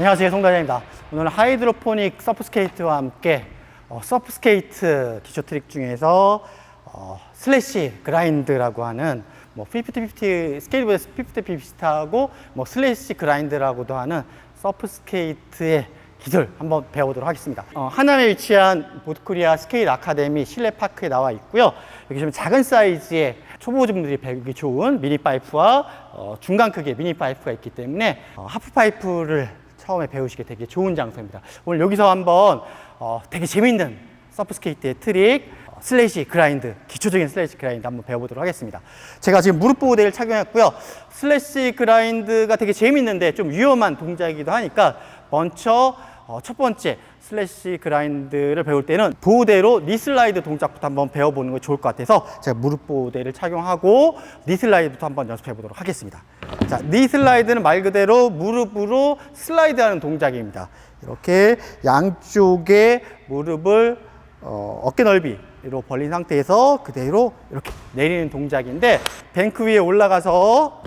안녕하세요 송단입니다 오늘 은 하이드로포닉 서프스케이트와 함께 어, 서프스케이트 기초 트릭 중에서 어, 슬래시 그라인드라고 하는 뭐 50-50 스케일보다 50 비슷하고 뭐 슬래시 그라인드라고도 하는 서프스케이트의 기술 한번 배워보도록 하겠습니다. 어, 하남에 위치한 보드코리아 스케일 아카데미 실내 파크에 나와 있고요. 여기 좀 작은 사이즈의 초보자분들이 배우기 좋은 미니 파이프와 어, 중간 크기의 미니 파이프가 있기 때문에 어, 하프 파이프를 처음에 배우시게 되게 좋은 장소입니다. 오늘 여기서 한번 어, 되게 재밌는 서프스케이트의 트릭, 어, 슬래시 그라인드, 기초적인 슬래시 그라인드 한번 배워보도록 하겠습니다. 제가 지금 무릎 보호대를 착용했고요. 슬래시 그라인드가 되게 재밌는데 좀 위험한 동작이기도 하니까 먼저 어, 첫 번째 슬래시 그라인드를 배울 때는 보호대로 니슬라이드 동작부터 한번 배워보는 게 좋을 것 같아서 제가 무릎 보호대를 착용하고 니슬라이드부터 한번 연습해 보도록 하겠습니다. 자, 니슬라이드는 말 그대로 무릎으로 슬라이드하는 동작입니다. 이렇게 양쪽에 무릎을 어, 어깨 넓이로 벌린 상태에서 그대로 이렇게 내리는 동작인데 뱅크 위에 올라가서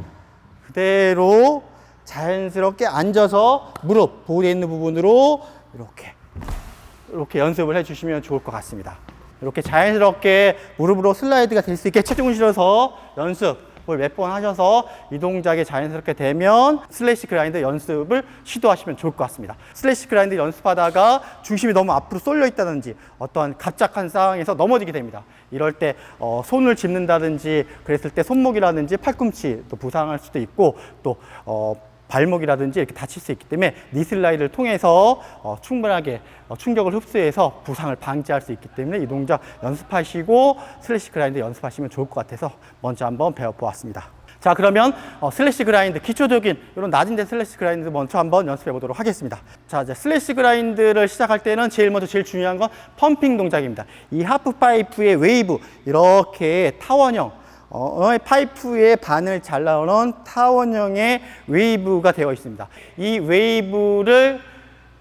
그대로 자연스럽게 앉아서 무릎 보호되어 있는 부분으로 이렇게 이렇게 연습을 해주시면 좋을 것 같습니다. 이렇게 자연스럽게 무릎으로 슬라이드가 될 수 있게 체중을 실어서 연습을 몇 번 하셔서 이 동작이 자연스럽게 되면 슬래시 그라인드 연습을 시도하시면 좋을 것 같습니다. 슬래시 그라인드 연습하다가 중심이 너무 앞으로 쏠려 있다든지 어떤 갑작한 상황에서 넘어지게 됩니다. 이럴 때 어, 손을 짚는다든지 그랬을 때 손목이라든지 팔꿈치 또 부상할 수도 있고 또 어, 발목이라든지 이렇게 다칠 수 있기 때문에 니슬라이드를 통해서 어, 충분하게 어, 충격을 흡수해서 부상을 방지할 수 있기 때문에 이 동작 연습하시고 슬래시 그라인드 연습하시면 좋을 것 같아서 먼저 한번 배워보았습니다. 자 그러면 어, 슬래시 그라인드 기초적인 이런 낮은 데 슬래시 그라인드 먼저 한번 연습해 보도록 하겠습니다. 자 이제 슬래시 그라인드를 시작할 때는 제일 먼저 제일 중요한 건 펌핑 동작입니다. 이 하프 파이프의 웨이브 이렇게 타원형 어, 파이프의 반을 잘라놓은 타원형의 웨이브가 되어 있습니다. 이 웨이브를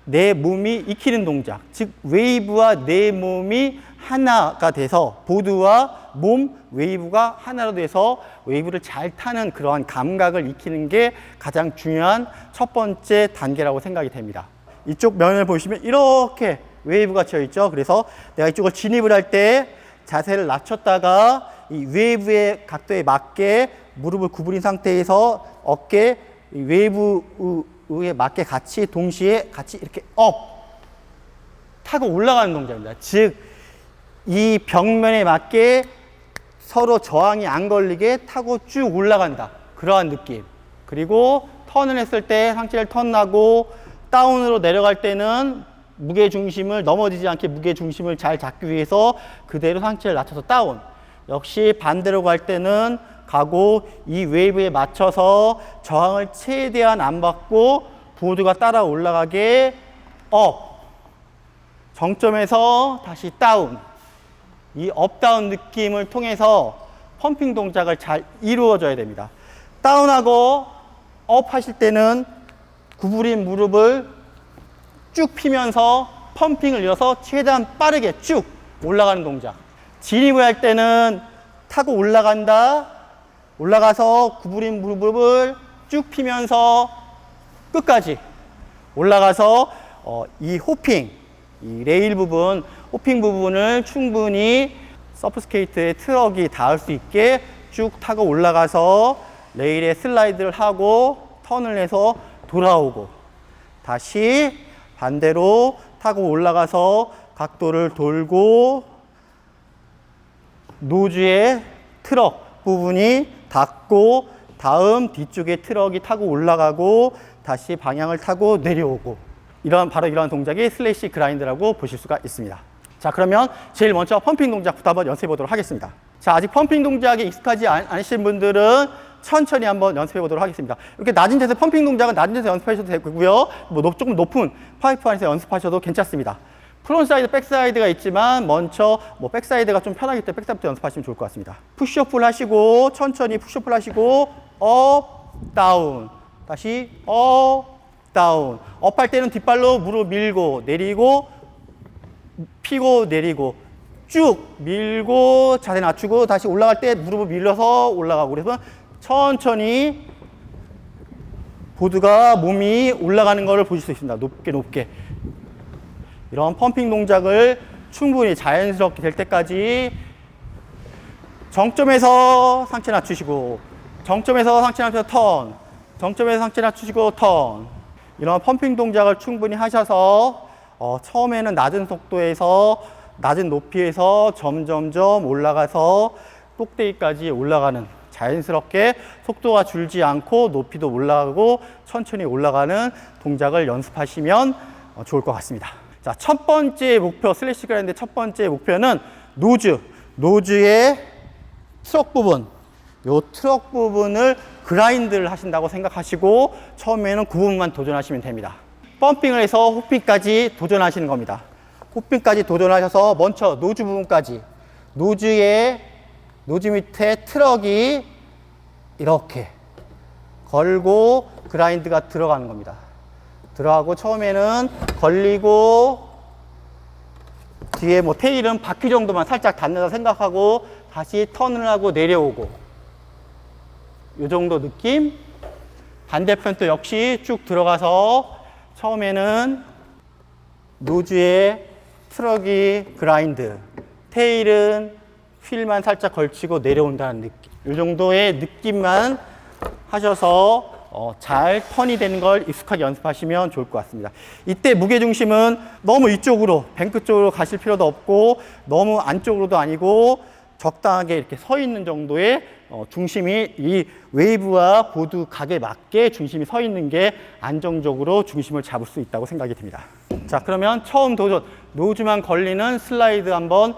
내 몸이 익히는 동작, 즉 웨이브와 내 몸이 하나가 돼서 보드와 몸 웨이브가 하나로 돼서 웨이브를 잘 타는 그러한 감각을 익히는 게 가장 중요한 첫 번째 단계라고 생각이 됩니다. 이쪽 면을 보시면 이렇게 웨이브가 쳐 있죠. 그래서 내가 이쪽을 진입을 할 때 자세를 낮췄다가 이 웨이브의 각도에 맞게 무릎을 구부린 상태에서 어깨 이 웨이브에 맞게 같이 동시에 같이 이렇게 업 타고 올라가는 동작입니다. 즉, 이 벽면에 맞게 서로 저항이 안 걸리게 타고 쭉 올라간다. 그러한 느낌. 그리고 턴을 했을 때 상체를 턴하고 다운으로 내려갈 때는 무게 중심을 넘어지지 않게 무게 중심을 잘 잡기 위해서 그대로 상체를 낮춰서 다운. 역시 반대로 갈 때는 가고 이 웨이브에 맞춰서 저항을 최대한 안 받고 보드가 따라 올라가게 업. 정점에서 다시 다운. 이 업다운 느낌을 통해서 펌핑 동작을 잘 이루어줘야 됩니다. 다운하고 업 하실 때는 구부린 무릎을 쭉 피면서 펌핑을 이어서 최대한 빠르게 쭉 올라가는 동작. 진입을 할 때는 타고 올라간다. 올라가서 구부린 무릎을 쭉 피면서 끝까지 올라가서 어, 이 호핑, 이 레일 부분, 호핑 부분을 충분히 서프스케이트의 트럭이 닿을 수 있게 쭉 타고 올라가서 레일에 슬라이드를 하고 턴을 해서 돌아오고 다시 반대로 타고 올라가서 각도를 돌고 노즈의 트럭 부분이 닿고 다음 뒤쪽에 트럭이 타고 올라가고 다시 방향을 타고 내려오고 이런 바로 이러한 동작이 슬래시 그라인드라고 보실 수가 있습니다. 자 그러면 제일 먼저 펌핑 동작부터 한번 연습해 보도록 하겠습니다. 자 아직 펌핑 동작에 익숙하지 않- 않으신 분들은 천천히 한번 연습해 보도록 하겠습니다. 이렇게 낮은 데서 펌핑 동작은 낮은 데서 연습하셔도 되고요. 뭐 높, 조금 높은 파이프 안에서 연습하셔도 괜찮습니다. 프론사이드, 백사이드가 있지만 먼저 뭐 백사이드가 좀 편하기 때문에 백사이드부터 연습하시면 좋을 것 같습니다. 푸시업을 하시고 천천히 푸시업을 하시고 업, 다운 다시 업, 다운 업 할 때는 뒷발로 무릎 밀고 내리고 피고 내리고 쭉 밀고 자세 낮추고 다시 올라갈 때 무릎을 밀려서 올라가고 그래서 천천히 보드가 몸이 올라가는 것을 보실 수 있습니다. 높게 높게. 이런 펌핑 동작을 충분히 자연스럽게 될 때까지 정점에서 상체 낮추시고 정점에서 상체 낮춰서 턴 정점에서 상체 낮추시고 턴 이런 펌핑 동작을 충분히 하셔서 어, 처음에는 낮은 속도에서 낮은 높이에서 점점점 올라가서 꼭대기까지 올라가는 자연스럽게 속도가 줄지 않고 높이도 올라가고 천천히 올라가는 동작을 연습하시면 어, 좋을 것 같습니다. 자, 첫 번째 목표, 슬래시 그라인드 첫 번째 목표는 노즈. 노즈의 트럭 부분, 요 트럭 부분을 그라인드를 하신다고 생각하시고 처음에는 그 부분만 도전하시면 됩니다. 펌핑을 해서 호핑까지 도전하시는 겁니다. 호핑까지 도전하셔서 먼저 노즈 부분까지 노즈의 노즈 밑에 트럭이 이렇게 걸고 그라인드가 들어가는 겁니다. 들어가고 처음에는 걸리고 뒤에 뭐 테일은 바퀴 정도만 살짝 닿는다 생각하고 다시 턴을 하고 내려오고. 이 정도 느낌? 반대편도 역시 쭉 들어가서 처음에는 노즈에 트럭이 그라인드 테일은 휠만 살짝 걸치고 내려온다는 느낌. 이 정도의 느낌만 하셔서 어, 잘 턴이 되는 걸 익숙하게 연습하시면 좋을 것 같습니다. 이때 무게중심은 너무 이쪽으로 뱅크 쪽으로 가실 필요도 없고 너무 안쪽으로도 아니고 적당하게 이렇게 서 있는 정도의 어, 중심이 이 웨이브와 보드 각에 맞게 중심이 서 있는 게 안정적으로 중심을 잡을 수 있다고 생각이 듭니다. 자 그러면 처음 도전 노즈만 걸리는 슬라이드 한번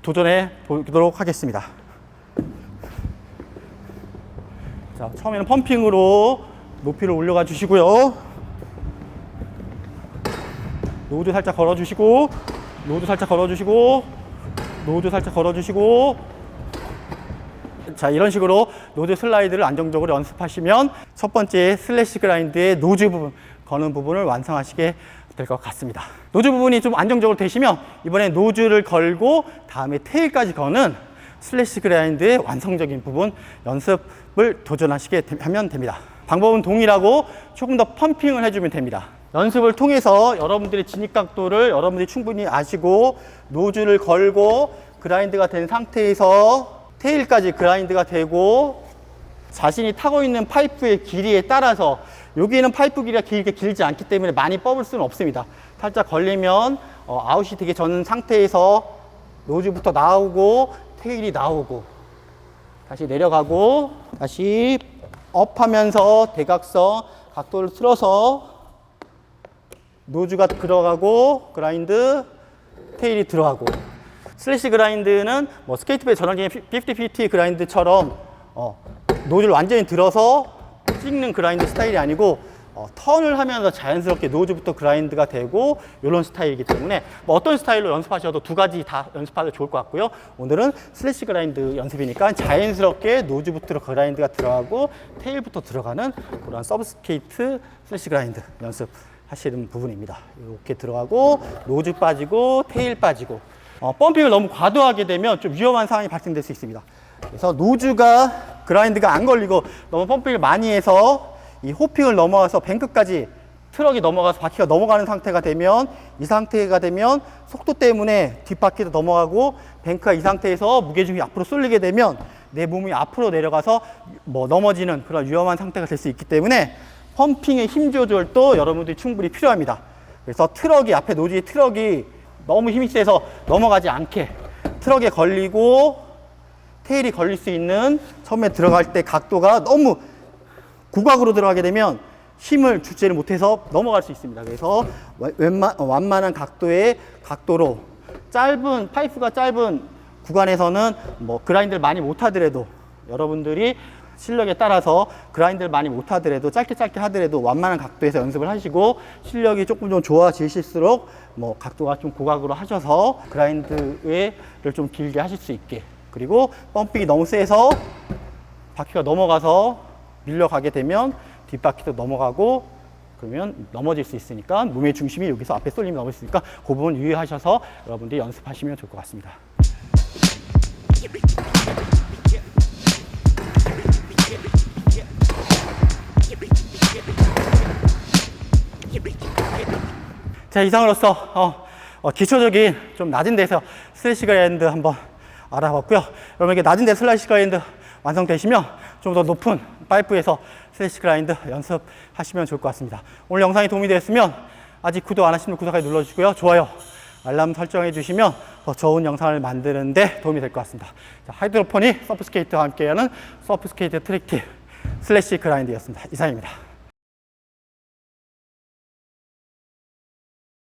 도전해 보도록 하겠습니다. 자, 처음에는 펌핑으로 높이를 올려가 주시고요. 노드 살짝 걸어 주시고, 노드 살짝 걸어 주시고, 노드 살짝 걸어 주시고, 자, 이런 식으로 노드 슬라이드를 안정적으로 연습하시면 첫 번째 슬래시 그라인드의 노즈 부분, 거는 부분을 완성하시게 될 것 같습니다. 노즈 부분이 좀 안정적으로 되시면 이번에 노즈를 걸고 다음에 테일까지 거는 슬래시 그라인드의 완성적인 부분 연습을 도전하시게 되- 하면 됩니다. 방법은 동일하고 조금 더 펌핑을 해주면 됩니다. 연습을 통해서 여러분들의 진입 각도를 여러분들이 충분히 아시고 노즈를 걸고 그라인드가 된 상태에서 테일까지 그라인드가 되고 자신이 타고 있는 파이프의 길이에 따라서 여기에는 파이프 길이가 길게 길지 않기 때문에 많이 뽑을 수는 없습니다. 살짝 걸리면 어, 아웃이 되기 전 상태에서 노즈부터 나오고 테일이 나오고 다시 내려가고 다시 업하면서 대각선 각도를 틀어서 노즈가 들어가고 그라인드 테일이 들어가고 슬래시 그라인드는 뭐 스케이트배 전환기의 50-50 그라인드처럼 어, 노즈를 완전히 들어서 찍는 그라인드 스타일이 아니고 어, 턴을 하면서 자연스럽게 노즈부터 그라인드가 되고 이런 스타일이기 때문에 뭐 어떤 스타일로 연습하셔도 두 가지 다 연습하도 좋을 것 같고요. 오늘은 슬래시 그라인드 연습이니까 자연스럽게 노즈부터 그라인드가 들어가고 테일부터 들어가는 그런 서브스케이트 슬래시 그라인드 연습 하시는 부분입니다. 이렇게 들어가고 노즈 빠지고 테일 빠지고 어, 펌핑을 너무 과도하게 되면 좀 위험한 상황이 발생될 수 있습니다. 그래서 노즈가 그라인드가 안 걸리고 너무 펌핑을 많이 해서 이 호핑을 넘어가서 뱅크까지 트럭이 넘어가서 바퀴가 넘어가는 상태가 되면 이 상태가 되면 속도 때문에 뒷바퀴도 넘어가고 뱅크가 이 상태에서 무게중이 앞으로 쏠리게 되면 내 몸이 앞으로 내려가서 뭐 넘어지는 그런 위험한 상태가 될 수 있기 때문에 펌핑의 힘 조절도 여러분들이 충분히 필요합니다. 그래서 트럭이 앞에 노지의 트럭이 너무 힘이 세서 넘어가지 않게 트럭에 걸리고 테일이 걸릴 수 있는 처음에 들어갈 때 각도가 너무 고각으로 들어가게 되면 힘을 주지를 못해서 넘어갈 수 있습니다. 그래서 웬만, 완만한 각도의 각도로 짧은 파이프가 짧은 구간에서는 뭐 그라인드를 많이 못 하더라도 여러분들이 실력에 따라서 그라인드를 많이 못 하더라도 짧게 짧게 하더라도 완만한 각도에서 연습을 하시고 실력이 조금 좀 좋아지실수록 뭐 각도가 좀 고각으로 하셔서 그라인드를 좀 길게 하실 수 있게 그리고 펌핑이 너무 세서 바퀴가 넘어가서 밀려가게 되면 뒷바퀴도 넘어가고 그러면 넘어질 수 있으니까 몸의 중심이 여기서 앞에 쏠림이 넘어질 수 있으니까 그 부분 유의하셔서 여러분들이 연습하시면 좋을 것 같습니다. 자 이상으로서 어, 어, 기초적인 좀 낮은 데서 슬래시 그랜드 한번 알아봤고요. 여러분 이게 낮은 데 슬래시 그랜드 완성되시면 좀 더 높은 파이프에서 슬래시 그라인드 연습하시면 좋을 것 같습니다. 오늘 영상이 도움이 되었으면 아직 구독 안 하시면 구독하기 눌러주시고요. 좋아요, 알람 설정해 주시면 더 좋은 영상을 만드는데 도움이 될 것 같습니다. 자, 하이드로포닉 서프스케이트와 함께하는 서프스케이트 트랙티 슬래시 그라인드였습니다. 이상입니다.